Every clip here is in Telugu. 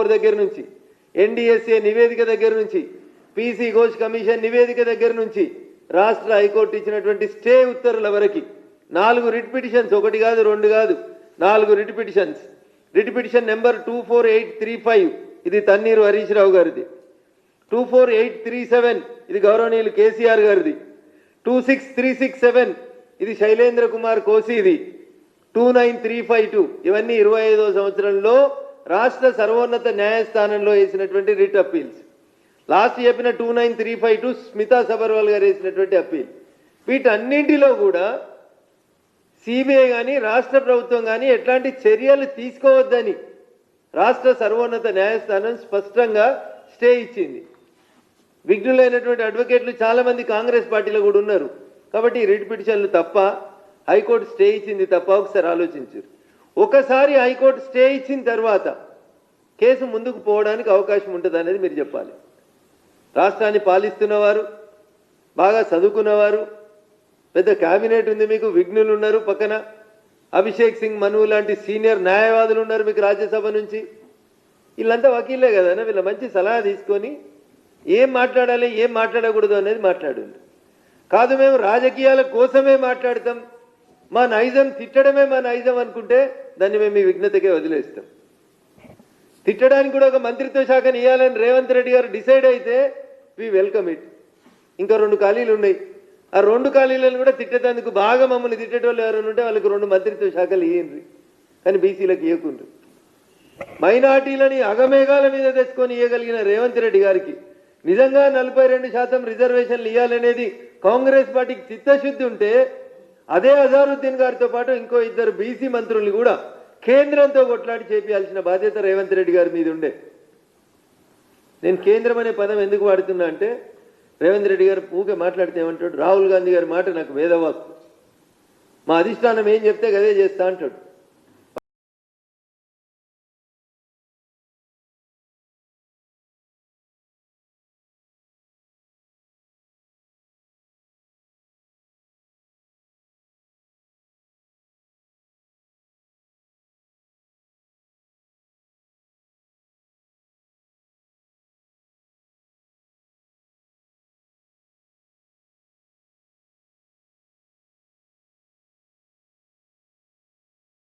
ఫోర్ దగ్గర నుంచి ఎన్డీఎస్ఏ నివేదిక దగ్గర నుంచి పీసీ ఘోష్ కమిషన్ నివేదిక దగ్గర నుంచి రాష్ట్ర హైకోర్టు ఇచ్చినటువంటి స్టే ఉత్తర్వుల వరకు నాలుగు రిట్ పిటిషన్స్ ఒకటి కాదు రెండు కాదు నాలుగు writ petitions. Writ petition number two four eight three five ఇది తన్నీరు హరీష్ రావు గారిది. Two four eight three seven ఇది గౌరవనీయులు కేసీఆర్ గారిది. Two six three six seven ఇది Shailendra Kumar కోసిది two nine three five two ఇవన్నీ ఇరవై ఐదో సంవత్సరంలో రాష్ట్ర సర్వోన్నత న్యాయస్థానంలో వేసినటువంటి రిట్ అప్పీల్స్ లాస్ట్ చెప్పిన two nine three five two Smita Sabharwal garu వేసినటువంటి అప్పీల్ వీటన్నింటిలో కూడా సిబిఐ కానీ రాష్ట్ర ప్రభుత్వం కానీ ఎట్లాంటి చర్యలు తీసుకోవద్దని రాష్ట్ర సర్వోన్నత న్యాయస్థానం స్పష్టంగా స్టే ఇచ్చింది. విఘ్నులైనటువంటి అడ్వకేట్లు చాలామంది కాంగ్రెస్ పార్టీలో కూడా ఉన్నారు. కాబట్టి రిట్ పిటిషన్లు తప్ప హైకోర్టు స్టే ఇచ్చింది తప్ప ఒకసారి ఆలోచించారు ఒకసారి హైకోర్టు స్టే ఇచ్చిన తర్వాత కేసు ముందుకు పోవడానికి అవకాశం ఉంటుంది అనేది మీరు చెప్పాలి. రాష్ట్రాన్ని పాలిస్తున్నవారు బాగా చదువుకున్నవారు పెద్ద క్యాబినెట్ ఉంది మీకు విఘ్నులు ఉన్నారు పక్కన. అభిషేక్ సింగ్ మను లాంటి సీనియర్ న్యాయవాదులు ఉన్నారు మీకు రాజ్యసభ నుంచి. వీళ్ళంతా వకీలే కదా వీళ్ళ మంచి సలహా తీసుకొని ఏం మాట్లాడాలి ఏం మాట్లాడకూడదు అనేది మాట్లాడండి. కాదు మేము రాజకీయాల కోసమే మాట్లాడతాం. మా నైజం తిట్టడమే మా నైజం అనుకుంటే దాన్ని మేము మీ విఘ్నతకే వదిలేస్తాం. తిట్టడానికి కూడా ఒక మంత్రిత్వ శాఖని ఇవ్వాలని రేవంత్ రెడ్డి గారు డిసైడ్ అయితే వి వెల్కమ్ ఇట్ ఇంకా రెండు ఖాళీలు ఉన్నాయి. ఆ రెండు ఖాళీలను కూడా తిట్టేందుకు బాగా మమ్మల్ని తిట్టేటోళ్ళు ఎవరైనా ఉంటే వాళ్ళకి రెండు మంత్రిత్వ శాఖలు ఇయ్యండి కానీ బీసీలకు ఇవ్వకుండ్రు మైనార్టీలని అగమేఘాల మీద తెచ్చుకొని ఇవ్వగలిగిన రేవంత్ రెడ్డి గారికి నిజంగా నలభై రెండు శాతం రిజర్వేషన్లు ఇవ్వాలనేది కాంగ్రెస్ పార్టీకి చిత్తశుద్ధి ఉంటే అదే అజారుద్దీన్ గారితో పాటు ఇంకో ఇద్దరు బీసీ మంత్రులు కూడా కేంద్రంతో కొట్లాడి చేపించాల్సిన బాధ్యత రేవంత్ రెడ్డి గారి మీద ఉండే. నేను కేంద్రం అనే పదం ఎందుకు వాడుతున్నా అంటే రేవంత్ రెడ్డి గారు ఊకే మాట్లాడితే ఏమంటాడు? రాహుల్ గాంధీ గారి మాట నాకు వేదవాకు. మా అధిష్టానం ఏం చెప్తే అదే చేస్తా అంటాడు.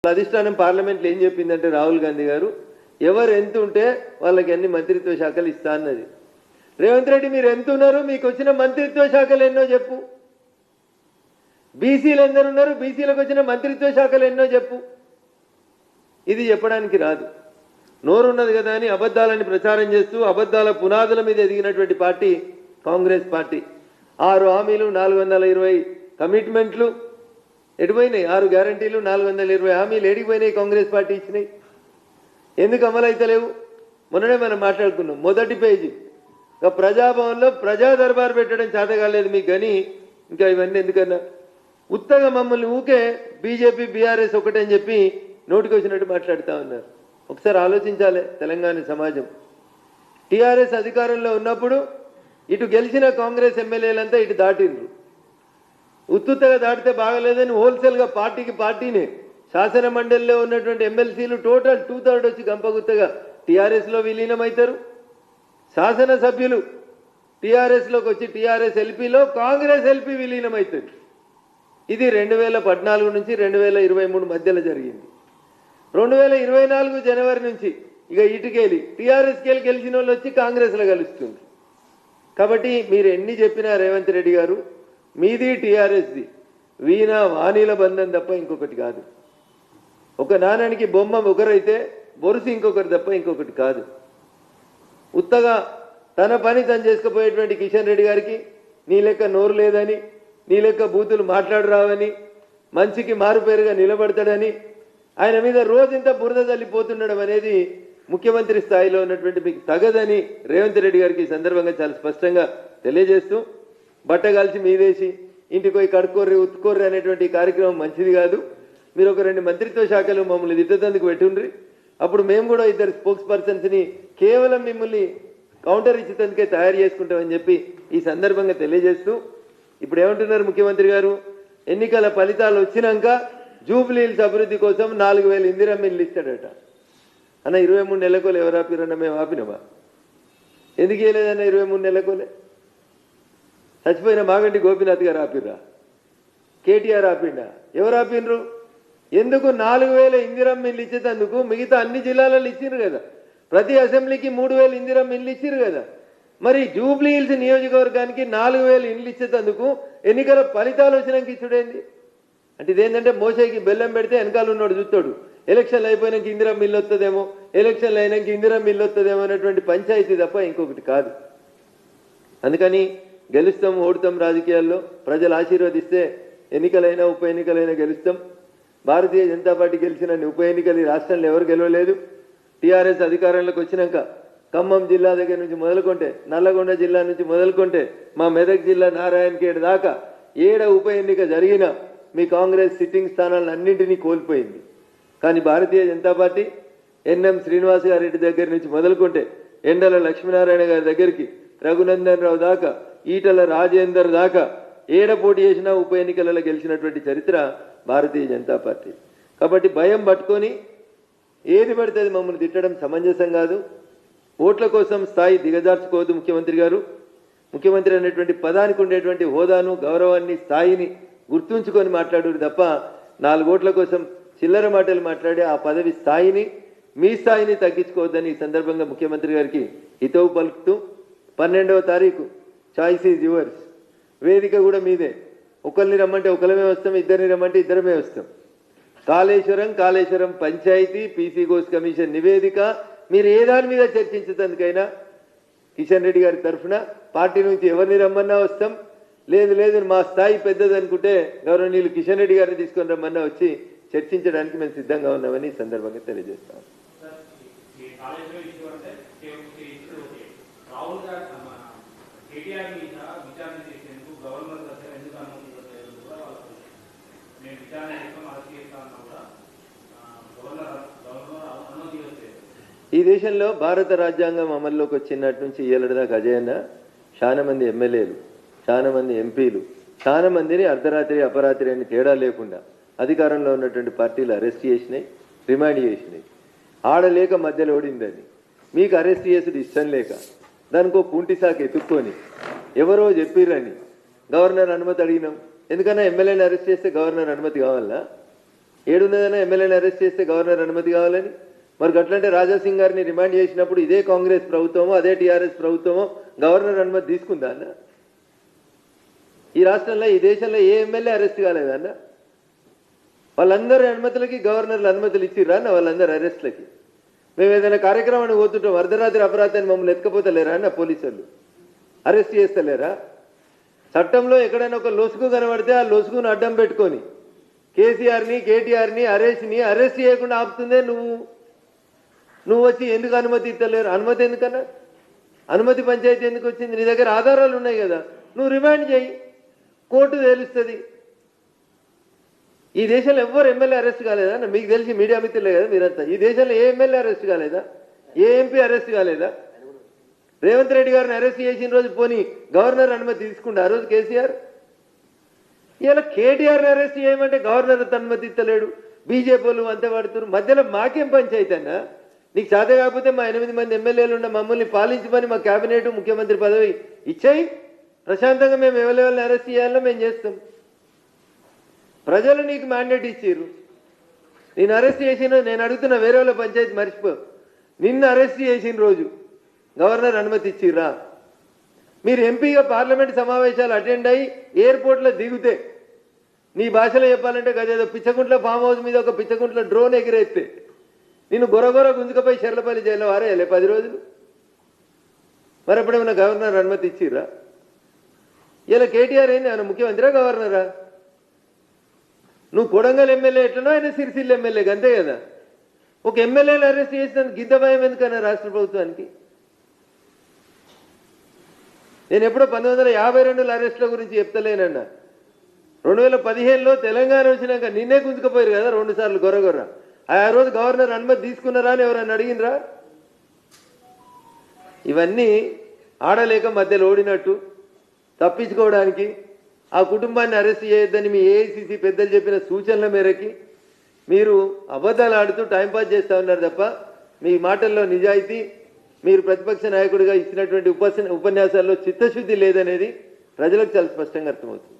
అధిష్టానం పార్లమెంట్లో ఏం చెప్పిందంటే రాహుల్ గాంధీ గారు ఎవరు ఎంత ఉంటే వాళ్ళకి అన్ని మంత్రిత్వ శాఖలు ఇస్తా అన్నది. రేవంత్ రెడ్డి మీరు ఎంత ఉన్నారు? మీకు వచ్చిన మంత్రిత్వ శాఖలు ఎన్నో చెప్పు. బీసీలు ఎందరు ఉన్నారు? బీసీలకు వచ్చిన మంత్రిత్వ శాఖలు ఎన్నో చెప్పు. ఇది చెప్పడానికి రాదు. నోరున్నది కదా అని అబద్ధాలని ప్రచారం చేస్తూ అబద్ధాల పునాదుల మీద ఎదిగినటువంటి పార్టీ కాంగ్రెస్ పార్టీ. ఆరు హామీలు నాలుగు వందల ఇరవై కమిట్మెంట్లు ఎడిపోయినాయి. ఆరు గ్యారంటీలు నాలుగు వందల ఇరవై హామీలు ఎడిగిపోయినాయి కాంగ్రెస్ పార్టీ ఇచ్చినాయి. ఎందుకు అమలు మొన్ననే మనం మాట్లాడుకున్నాం. మొదటి పేజీ. ఇంకా ప్రజాభవన్లో ప్రజా దర్బార్ పెట్టడం చేత కాలేదు మీకు కానీ ఇంకా ఇవన్నీ ఎందుకన్నా? ఉత్తగా మమ్మల్ని ఊకే బీజేపీ బీఆర్ఎస్ ఒకటని చెప్పి నోటికి వచ్చినట్టు మాట్లాడుతూ ఉన్నారు. ఒకసారి ఆలోచించాలి తెలంగాణ సమాజం. టీఆర్ఎస్ అధికారంలో ఉన్నప్పుడు ఇటు గెలిచిన కాంగ్రెస్ ఎమ్మెల్యేలంతా ఇటు దాటిండ్రు. ఉత్తుత్తగా దాటితే బాగలేదని హోల్సేల్గా పార్టీకి పార్టీనే. శాసన మండలిలో ఉన్నటువంటి ఎమ్మెల్సీలు టోటల్ టూ థర్డ్ వచ్చి గంపగుత్తగా టీఆర్ఎస్లో విలీనమవుతారు శాసనసభ్యులు టీఆర్ఎస్లోకి వచ్చి టీఆర్ఎస్ ఎల్పీలో కాంగ్రెస్ ఎల్పీ విలీనమవుతుంది ఇది రెండు వేల పద్నాలుగు నుంచి రెండు వేల ఇరవై మూడు మధ్యలో జరిగింది. రెండు వేల ఇరవై నాలుగు జనవరి నుంచి ఇక ఇటుకెళ్ళి టీఆర్ఎస్కి గెలిచిన వాళ్ళు వచ్చి కాంగ్రెస్లో కలుస్తుంది. కాబట్టి మీరు ఎన్ని చెప్పినా రేవంత్ రెడ్డి గారు మీది టీఆర్ఎస్ది. వీణ వాణిల బంధం తప్ప ఇంకొకటి కాదు. ఒక నాణానికి బొమ్మ ఒకరైతే బొరుసు ఇంకొకరు తప్ప ఇంకొకటి కాదు. ఉత్తగా తన పని తను చేసుకుపోయేటువంటి కిషన్ రెడ్డి గారికి నీ లెక్క నోరు లేదని నీ లెక్క బూతులు మాట్లాడరావని మంచికి మారుపేరుగా నిలబడతాడని ఆయన మీద రోజంత బురద తల్లిపోతుండడం అనేది ముఖ్యమంత్రి స్థాయిలో ఉన్నటువంటి మీకు తగదని రేవంత్ రెడ్డి గారికి ఈ సందర్భంగా చాలా స్పష్టంగా తెలియజేస్తూ బట్ట కలిసి మీదేసి ఇంటికి పోయి కడుక్కోర్రి ఉత్తుకోర్రి అనేటువంటి కార్యక్రమం మంచిది కాదు. మీరు ఒక రెండు మంత్రిత్వ శాఖలు మమ్మల్ని దిద్దతందుకు పెట్టుండ్రి. అప్పుడు మేము కూడా ఇద్దరు స్పోక్స్ పర్సన్స్ని కేవలం మిమ్మల్ని కౌంటర్ ఇచ్చేందుకే తయారు చేసుకుంటామని చెప్పి ఈ సందర్భంగా తెలియజేస్తూ ఇప్పుడు ఏమంటున్నారు ముఖ్యమంత్రి గారు? ఎన్నికల ఫలితాలు వచ్చినాక జూబ్లీహిల్స్ అభివృద్ధి కోసం నాలుగు వేల ఇందిరా మిల్లు ఇస్తాడట అన్న ఇరవై మూడు నెలకోలు ఎవరు ఆపిరన్న మేము ఆపినవా ఎందుకు ఇవ్వలేదన్న ఇరవై మూడు నెలకోలే చచ్చిపోయిన మాగంటి గోపీనాథ్ గారు ఆపిర్రా? కేటీఆర్ ఆపిండా? ఎవరు ఆపిండ్రు? ఎందుకు నాలుగు వేల ఇందిరమ్మ ఇల్లు ఇచ్చేటందుకు మిగతా అన్ని జిల్లాలలో ఇచ్చిండ్రు కదా? ప్రతి అసెంబ్లీకి మూడు వేల ఇందిరమ్మ ఇల్లు ఇచ్చిర్రు కదా? మరి జూబ్లీ హిల్స్ నియోజకవర్గానికి నాలుగు వేల ఇండ్లు ఇచ్చేటందుకు ఎన్నికల ఫలితాలు వచ్చినాక ఇచ్చుడేంది? అంటే ఇదేంటంటే మోసేకి బెల్లం పెడితే వెనకాల ఉన్నాడు చూస్తాడు ఎలక్షన్లు అయిపోయినాక ఇందిరమ్మ మిల్లు వస్తుందేమో ఎలక్షన్లు అయినాక ఇందిరమ్మ మిల్లు వస్తుందేమో అనేటువంటి పంచాయతీ తప్ప ఇంకొకటి కాదు. అందుకని గెలుస్తాం ఓడుతాం రాజకీయాల్లో. ప్రజలు ఆశీర్వదిస్తే ఎన్నికలైనా ఉప ఎన్నికలైనా గెలుస్తాం. భారతీయ జనతా పార్టీ గెలిచిన ఉప ఎన్నికలు ఈ రాష్ట్రంలో ఎవరు గెలవలేదు. టీఆర్ఎస్ అధికారంలోకి వచ్చినాక ఖమ్మం జిల్లా దగ్గర నుంచి మొదలుకుంటే నల్లగొండ జిల్లా నుంచి మొదలుకుంటే మా మెదక్ జిల్లా నారాయణఖేడ్ దాకా ఏడ ఉప ఎన్నిక జరిగినా మీ కాంగ్రెస్ సిట్టింగ్ స్థానాలను అన్నింటినీ కోల్పోయింది. కానీ భారతీయ జనతా పార్టీ ఎన్ఎం శ్రీనివాస్ గారి దగ్గర నుంచి మొదలుకుంటే ఎండల లక్ష్మీనారాయణ గారి దగ్గరికి రఘునందన్ రావు దాకా ఈటల రాజేందర్ దాకా ఏడ పోటీ చేసినా ఉప ఎన్నికలలో గెలిచినటువంటి చరిత్ర భారతీయ జనతా పార్టీ. కాబట్టి భయం పట్టుకొని ఏది పడితే అది మమ్మల్ని తిట్టడం సమంజసం కాదు. ఓట్ల కోసం స్థాయి దిగజార్చుకోవద్దు ముఖ్యమంత్రి గారు. ముఖ్యమంత్రి అనేటువంటి పదానికి ఉండేటువంటి హోదాను గౌరవాన్ని స్థాయిని గుర్తుంచుకొని మాట్లాడు తప్ప నాలుగు ఓట్ల కోసం చిల్లర మాటలు మాట్లాడి ఆ పదవి స్థాయిని మీ స్థాయిని తగ్గించుకోవద్దని ఈ సందర్భంగా ముఖ్యమంత్రి గారికి హితవు పలుకుతూ పన్నెండవ తారీఖు చాయిస్ ఈజ్ యువర్స్ వేదిక కూడా మీదే. ఒకరిని రమ్మంటే ఒకరిమే వస్తాం ఇద్దరిని రమ్మంటే ఇద్దరమే వస్తాం. కాళేశ్వరం కాళేశ్వరం పంచాయతీ పీసీ గోస్ కమిషన్ నివేదిక. మీరు ఏ దాని మీద చర్చించేందుకైనా కిషన్ రెడ్డి గారి తరఫున పార్టీ నుంచి ఎవరిని రమ్మన్నా వస్తాం. లేదు లేదు మా స్థాయి పెద్దది అనుకుంటే గౌరవనీయులు కిషన్ రెడ్డి గారిని తీసుకొని రమ్మన్నా వచ్చి చర్చించడానికి మేము సిద్ధంగా ఉన్నామని సందర్భంగా తెలియజేస్తాం. సార్, కేటీఆర్ మీద విచారణ చేసేందుకు గవర్నర్ దగ్గర ఎందుకు అనుమతి ఇవ్వలేదు కూడా వాళ్ళ మేము విచారణ చేస్తాం అరెస్ట్ చేస్తాం కూడా గవర్నర్ గవర్నర్ అనుమతి ఇవ్వలేదు ఈ దేశంలో భారత రాజ్యాంగం అమల్లోకి వచ్చినట్టు నుంచి ఏళ్ళ దాకా అజయన్న చాలా మంది ఎమ్మెల్యేలు చాలా మంది ఎంపీలు చాలా మందిని అర్ధరాత్రి అపరాత్రి అని తేడా లేకుండా అధికారంలో ఉన్నటువంటి పార్టీలు అరెస్ట్ చేసినాయి రిమాండ్ చేసినాయి. ఆడలేక మధ్యలో ఓడిందని. మీకు అరెస్ట్ చేసుడు ఇష్టం లేక. దానికో కుంటి సాకు ఎత్తుక్కొని ఎవరో చెప్పిర్రని గవర్నర్ అనుమతి అడిగినాం. ఎందుకన్నా ఎమ్మెల్యేని అరెస్ట్ చేస్తే గవర్నర్ అనుమతి కావాలా? ఏడున్నదైనా ఎమ్మెల్యేని అరెస్ట్ చేస్తే గవర్నర్ అనుమతి కావాలని? మరి గట్లంటే రాజాసింగ్ గారిని రిమాండ్ చేసినప్పుడు ఇదే కాంగ్రెస్ ప్రభుత్వమో అదే టీఆర్ఎస్ ప్రభుత్వమో గవర్నర్ అనుమతి తీసుకుందా అన్న? ఈ రాష్ట్రంలో ఈ దేశంలో ఏ ఎమ్మెల్యే అరెస్ట్ కాలేదా అన్న? వాళ్ళందరి అనుమతులకి గవర్నర్లు అనుమతులు ఇచ్చిర్రా అన్న వాళ్ళందరి అరెస్ట్లకి? మేము ఏదైనా కార్యక్రమానికి పోతుంటాం అర్ధరాత్రి అపరాధాన్ని మమ్మల్ని ఎత్తుకపోతలేరా అన్న పోలీసులు అరెస్ట్ చేస్తలేరా? చట్టంలో ఎక్కడైనా ఒక లొసుగు కనబడితే ఆ లొసుగును అడ్డం పెట్టుకొని కేసీఆర్ని కేటీఆర్ని అరెస్ట్ని అరెస్ట్ చేయకుండా ఆపుతుందే నువ్వు. నువ్వు వచ్చి ఎందుకు అనుమతి ఇస్తలేరు? అనుమతి ఎందుకన్నా? అనుమతి పంచాయతీ ఎందుకు వచ్చింది? నీ దగ్గర ఆధారాలు ఉన్నాయి కదా. నువ్వు రిమాండ్ చేయి. కోర్టు తేలుస్తుంది. ఈ దేశంలో ఎవ్వరు ఎమ్మెల్యే అరెస్ట్ కాలేదా? మీకు తెలిసి మీడియా మిత్రులే కదా మీరంతా. ఈ దేశంలో ఏ ఎమ్మెల్యే అరెస్ట్ కాలేదా? ఏ ఎంపీ అరెస్ట్ కాలేదా? రేవంత్ రెడ్డి గారిని అరెస్ట్ చేసిన రోజు పోనీ గవర్నర్ అనుమతి తీసుకుంటే ఆ రోజు కేసీఆర్? ఇలా కేటీఆర్ని అరెస్ట్ చేయమంటే గవర్నర్ అనుమతి ఇస్తలేడు. బీజేపీ వాళ్ళు అంతే పడుతున్నారు. మధ్యలో మాకేం పంచాయతీ అన్నా? నీకు చేత కాకపోతే మా ఎనిమిది మంది ఎమ్మెల్యేలు ఉన్న మమ్మల్ని పాలించమని మా కేబినెట్ ముఖ్యమంత్రి పదవి ఇచ్చాయి. ప్రశాంతంగా మేము ఎవరెవరిని అరెస్ట్ చేయాలో మేము చేస్తాం. ప్రజలు నీకు మ్యాండేట్ ఇచ్చారు నేను అరెస్ట్ చేసిన నేను అడుగుతున్న వేరే వాళ్ళ పంచాయతీ మర్చిపో. నిన్ను అరెస్ట్ చేసిన రోజు గవర్నర్ అనుమతి ఇచ్చిర్రా? మీరు ఎంపీగా పార్లమెంట్ సమావేశాలు అటెండ్ అయ్యి ఎయిర్పోర్ట్లో దిగితే నీ భాషలో చెప్పాలంటే గదేదో పిచ్చకుంట్ల ఫామ్ హౌస్ మీద ఒక పిచ్చకుంట్ల డ్రోన్ ఎగిరేస్తే నేను గొరగొర గుంజుకపోయి చెర్లపల్లి జైల్లో వారేయాలి పది రోజులు? మరి ఎప్పుడేమైనా గవర్నర్ అనుమతి ఇచ్చిర్రా? ఇలా కేటీఆర్ ఏంది? ఆయన ముఖ్యమంత్రిరా గవర్నరా? నువ్వు కొడంగల్ ఎమ్మెల్యే ఎట్లనో ఆయన సిరిసిల్ల ఎమ్మెల్యే అంతే కదా? ఒక ఎమ్మెల్యేని అరెస్ట్ చేసినందుకు గిద్ద భయం ఎందుకన్నా రాష్ట్ర ప్రభుత్వానికి? నేను ఎప్పుడో పంతొమ్మిది వందల యాభై రెండుల అరెస్టుల గురించి చెప్తలేనన్నా. రెండు వేల పదిహేనులో తెలంగాణ వచ్చినాక నిన్నే గుంజుకుపోయారు కదా రెండు సార్లు గొర్రగొర్ర. ఆ రోజు గవర్నర్ అనుమతి తీసుకున్నారా అని ఎవరన్నా అడిగినరా ఇవన్నీ ఆడలేక మధ్యలో ఓడినట్టు. తప్పించుకోవడానికి ఆ కుటుంబాన్ని అరెస్ట్ చేయొద్దని మీ ఏఐసిసి పెద్దలు చెప్పిన సూచనల మేరకి మీరు అబద్ధాలు ఆడుతూ టైంపాస్ చేస్తూ ఉన్నారు తప్ప మీ మాటల్లో నిజాయితీ మీరు ప్రతిపక్ష నాయకుడిగా ఇచ్చినటువంటి ఉపస ఉపన్యాసాల్లో చిత్తశుద్ధి లేదనేది ప్రజలకు చాలా స్పష్టంగా అర్థమవుతుంది.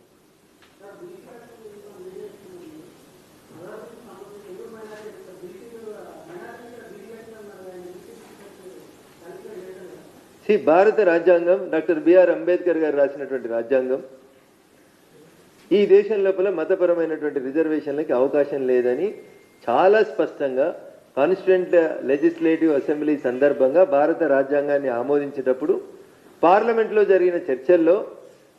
సి భారత రాజ్యాంగం డాక్టర్ బిఆర్ అంబేద్కర్ గారు రాసినటువంటి రాజ్యాంగం ఈ దేశం లోపల మతపరమైనటువంటి రిజర్వేషన్లకి అవకాశం లేదని చాలా స్పష్టంగా కాన్స్టిట్యూంట్ లెజిస్లేటివ్ అసెంబ్లీ సందర్భంగా భారత రాజ్యాంగాన్ని ఆమోదించేటప్పుడు పార్లమెంట్లో జరిగిన చర్చల్లో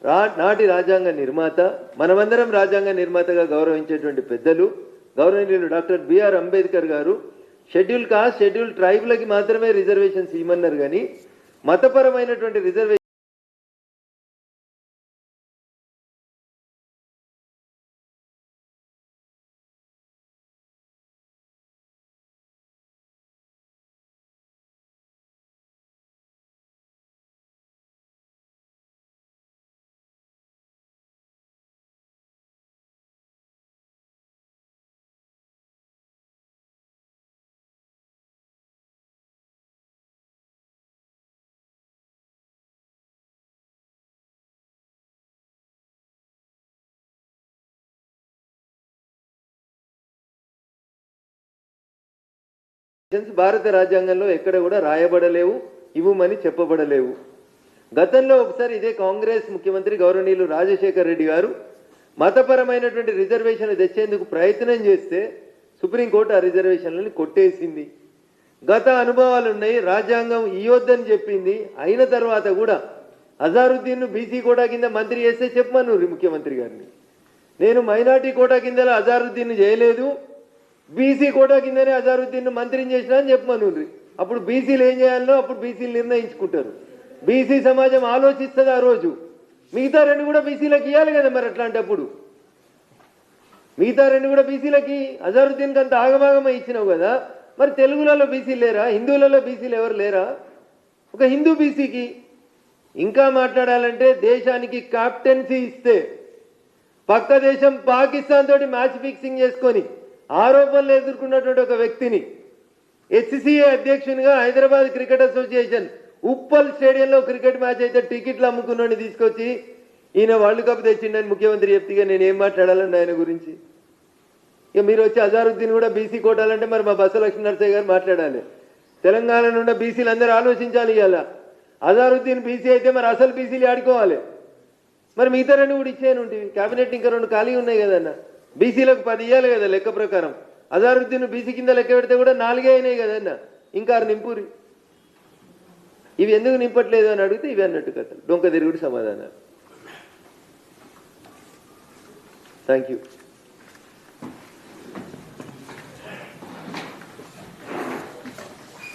రా నాటి రాజ్యాంగ నిర్మాత మనమందరం రాజ్యాంగ నిర్మాతగా గౌరవించేటువంటి పెద్దలు గౌరవనీయులు డాక్టర్ బిఆర్ అంబేద్కర్ గారు షెడ్యూల్ కాస్ట్ షెడ్యూల్ ట్రైబ్లకి మాత్రమే రిజర్వేషన్స్ ఇవ్వమన్నారు కానీ మతపరమైనటువంటి రిజర్వేషన్ భారత రాజ్యాంగంలో ఎక్కడ కూడా రాయబడలేవు ఇవ్వమని చెప్పబడలేవు. గతంలో ఒకసారి ఇదే కాంగ్రెస్ ముఖ్యమంత్రి గౌరవనీయులు రాజశేఖర్ రెడ్డి గారు మతపరమైనటువంటి రిజర్వేషన్లు తెచ్చేందుకు ప్రయత్నం చేస్తే సుప్రీంకోర్టు ఆ రిజర్వేషన్లను కొట్టేసింది. గత అనుభవాలు ఉన్నాయి రాజ్యాంగం ఇయ్యొద్దని చెప్పింది. అయిన తర్వాత కూడా అజారుద్దీన్ను బీసీ కోటా కింద మంత్రి చేస్తే చెప్పమను ముఖ్యమంత్రి గారిని. నేను మైనార్టీ కోటా కిందలో అజారుద్దీన్ చేయలేదు. బీసీ కోటా కిందనే అజారుద్దీన్ మంత్రిని చేసిన అని చెప్పమను అప్పుడు బీసీలు ఏం చేయాలో అప్పుడు బీసీలు నిర్ణయించుకుంటారు. బీసీ సమాజం ఆలోచిస్తుంది ఆ రోజు. మిగతా రెండు కూడా బీసీలకు ఇవ్వాలి కదా మరి అట్లాంటప్పుడు. మిగతా రెండు కూడా బీసీలకి అజారుద్దీన్కి అంత ఆగమాగమ ఇచ్చినావు కదా మరి తెలుగులలో బీసీ లేరా? హిందువులలో బీసీలు ఎవరు లేరా? ఒక హిందూ బీసీకి ఇంకా మాట్లాడాలంటే దేశానికి క్యాప్టెన్సీ ఇస్తే పక్క దేశం పాకిస్తాన్ తోటి మ్యాచ్ ఫిక్సింగ్ చేసుకొని ఆరోపణలు ఎదుర్కొన్నటువంటి ఒక వ్యక్తిని హెచ్సిఏ అధ్యక్షునిగా హైదరాబాద్ క్రికెట్ అసోసియేషన్ ఉప్పల్ స్టేడియంలో క్రికెట్ మ్యాచ్ అయితే టికెట్లు అమ్ముకున్నోని తీసుకొచ్చి ఈయన వరల్డ్ కప్ తెచ్చిండని ముఖ్యమంత్రి చెప్తే నేను ఏం మాట్లాడాలండి ఆయన గురించి? ఇక మీరు వచ్చి అజారుద్దీన్ కూడా బీసీ కోటాలంటే మరి మా బస లక్ష్మీ నరసయ్య గారు మాట్లాడాలి. తెలంగాణ నుండి బీసీలు అందరూ ఆలోచించాలి ఇవాళ. అజారుద్దీన్ బీసీ అయితే మరి అసలు బీసీలు ఆడుకోవాలి. మరి మిగతా రెండు కూడా ఇచ్చేయను క్యాబినెట్ ఇంకా రెండు ఖాళీ ఉన్నాయి కదన్నా? బీసీలకు పది ఇవ్వాలి కదా లెక్క ప్రకారం. అజారుద్దీన్ బీసీ కింద లెక్క పెడితే కూడా నాలుగే అయినాయి కదన్న ఇంకా ఆరు నింపురి ఇవి ఎందుకు నింపట్లేదు అని అడిగితే ఇవి అన్నట్టు కథలు డొంక తిరుగుడు సమాధానాలు. Thank you